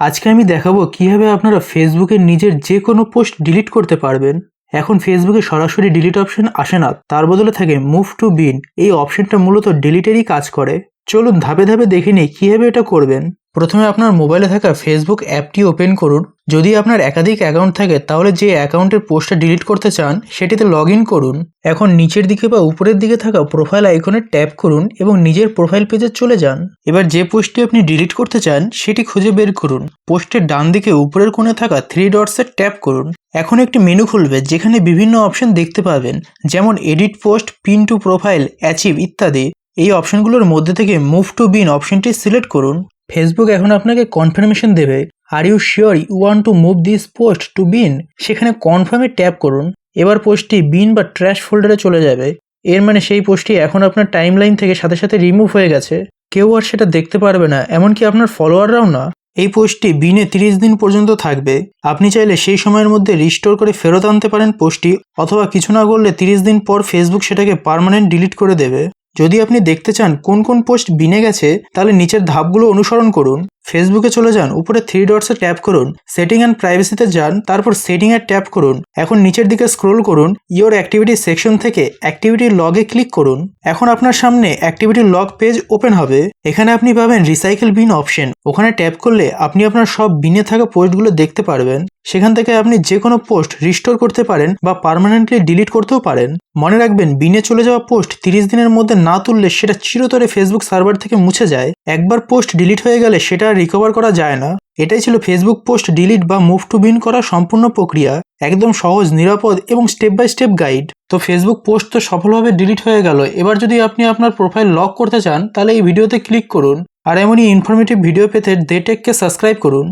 আজকে আমি দেখাবো কীভাবে আপনারা ফেসবুকে নিজের যে কোনো পোস্ট ডিলিট করতে পারবেন। এখন ফেসবুকে সরাসরি ডিলিট অপশন আসে না। তার বদলে থাকে মুভ টু বিন এই অপশনটা মূলত ডিলিটেরই কাজ করে। চলুন ধাপে ধাপে দেখে নিই কীভাবে এটা করবেন। প্রথমে আপনার মোবাইলে থাকা ফেসবুক অ্যাপটি ওপেন করুন। যদি আপনার একাধিক অ্যাকাউন্ট থাকে, তাহলে যে অ্যাকাউন্টের পোস্টটা ডিলিট করতে চান, সেটিতে লগ করুন। এখন নিচের দিকে বা উপরের দিকে থাকা প্রোফাইল আইকনে ট্যাপ করুন এবং নিজের প্রোফাইল পেজে চলে যান। এবার যে পোস্টটি আপনি ডিলিট করতে চান, সেটি খুঁজে বের করুন। পোস্টের ডান দিকে উপরের কোণে থাকা থ্রি ডটসে ট্যাপ করুন। এখন একটি মেনু খুলবে, যেখানে বিভিন্ন অপশন দেখতে পাবেন, যেমন edit post pin to profile archive ইত্যাদি। এই অপশনগুলোর মধ্যে থেকে মুভ টু বিন অপশনটি সিলেক্ট করুন। ফেসবুক এখন আপনাকে কনফার্মেশন দেবে are you sure you want to move this post to bin সেখানে কনফার্মে ট্যাপ করুন। এবার পোস্টটি বিন বা ট্র্যাশ ফোল্ডারে চলে যাবে। এর মানে সেই পোস্টটি এখন আপনার টাইমলাইন থেকে সাথে সাথে রিমুভ হয়ে গেছে। কেউ আর সেটা দেখতে পারবে না, এমনকি আপনার ফলোয়াররাও না। এই পোস্টটি বিনে তিরিশ দিন পর্যন্ত থাকবে। আপনি চাইলে সেই সময়ের মধ্যে রিস্টোর করে ফেরত আনতে পারেন পোস্টটি অথবা কিছু না করলে তিরিশ দিন পর ফেসবুক সেটাকে পার্মানেন্ট ডিলিট করে দেবে। যদি আপনি দেখতে চান কোন কোন পোস্ট বিনে গেছে তাহলে নিচের ধাপগুলো অনুসরণ করুন। ফেসবুকে চলে যান, উপরে থ্রি ডটসে ট্যাপ করুন সেটিং অ্যান্ড প্রাইভেসিতে যান, তারপর সেটিং এ ট্যাপ করুন, এখন নিচের দিকে স্ক্রোল করুন ইওর অ্যাক্টিভিটি সেকশন থেকে অ্যাক্টিভিটি লগে ক্লিক করুন। এখন আপনার সামনে অ্যাক্টিভিটি লগ পেজ ওপেন হবে। এখানে আপনি পাবেন রিসাইকেল বিন অপশন ওখানে ট্যাপ করলে আপনি আপনার সব বিনে থাকা পোস্টগুলো দেখতে পারবেন। সেখান থেকে আপনি যে কোনো পোস্ট রিস্টোর করতে পারেন বা পার্মানেন্টলি ডিলিট করতেও পারেন। মনে রাখবেন বিনে চলে যাওয়া পোস্ট তিরিশ দিনের মধ্যে না তুললে সেটা চিরতরে ফেসবুক সার্ভার থেকে মুছে যায়। একবার পোস্ট ডিলিট হয়ে গেলে সেটা রিকভার করা যায় না। এটাই ছিল ফেসবুক পোস্ট ডিলিট বা মুভ টু বিন করার সম্পূর্ণ প্রক্রিয়া, একদম সহজ, নিরাপদ এবং স্টেপ বাই স্টেপ গাইড তো ফেসবুক পোস্ট তো সফলভাবে ডিলিট হয়ে গেল। এবার যদি আপনি আপনার প্রোফাইল লক করতে চান, তাহলে এই ভিডিওতে ক্লিক করুন। আর এমনই ইনফরমেটিভ ভিডিও পেতে দে টেককে সাবস্ক্রাইব করুন।